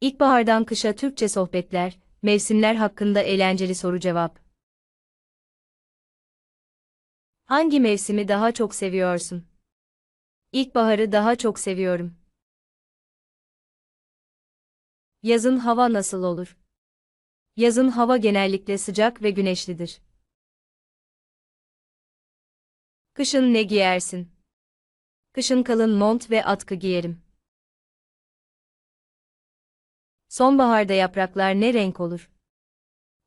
İlkbahardan kışa Türkçe sohbetler, mevsimler hakkında eğlenceli soru cevap. Hangi mevsimi daha çok seviyorsun? İlkbaharı daha çok seviyorum. Yazın hava nasıl olur? Yazın hava genellikle sıcak ve güneşlidir. Kışın ne giyersin? Kışın kalın mont ve atkı giyerim. Sonbaharda yapraklar ne renk olur?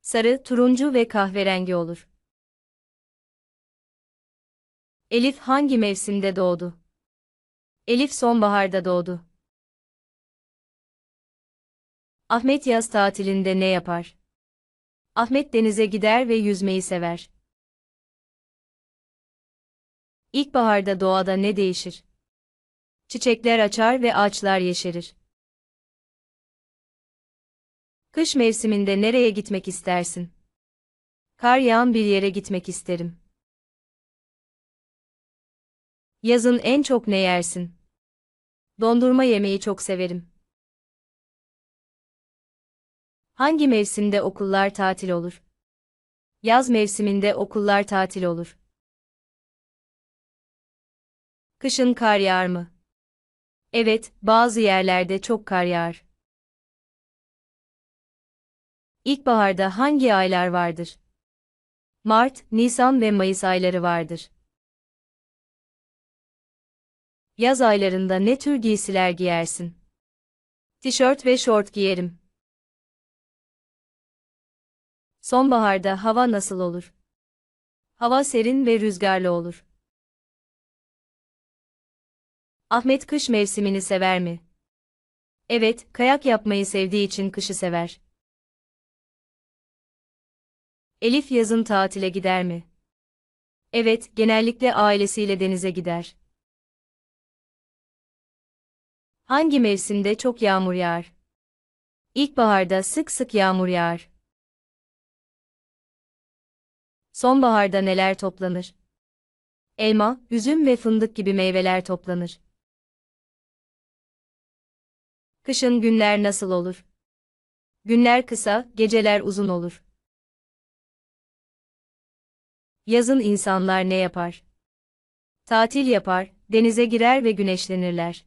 Sarı, turuncu ve kahverengi olur. Elif hangi mevsimde doğdu? Elif sonbaharda doğdu. Ahmet yaz tatilinde ne yapar? Ahmet denize gider ve yüzmeyi sever. İlkbaharda doğada ne değişir? Çiçekler açar ve ağaçlar yeşerir. Kış mevsiminde nereye gitmek istersin? Kar yağan bir yere gitmek isterim. Yazın en çok ne yersin? Dondurma yemeyi çok severim. Hangi mevsimde okullar tatil olur? Yaz mevsiminde okullar tatil olur. Kışın kar yağar mı? Evet, bazı yerlerde çok kar yağar. İlkbaharda hangi aylar vardır? Mart, Nisan ve Mayıs ayları vardır. Yaz aylarında ne tür giysiler giyersin? Tişört ve şort giyerim. Sonbaharda hava nasıl olur? Hava serin ve rüzgarlı olur. Ahmet kış mevsimini sever mi? Evet, kayak yapmayı sevdiği için kışı sever. Elif yazın tatile gider mi? Evet, genellikle ailesiyle denize gider. Hangi mevsimde çok yağmur yağar? İlkbaharda sık sık yağmur yağar. Sonbaharda neler toplanır? Elma, üzüm ve fındık gibi meyveler toplanır. Kışın günler nasıl olur? Günler kısa, geceler uzun olur. Yazın insanlar ne yapar? Tatil yapar, denize girer ve güneşlenirler.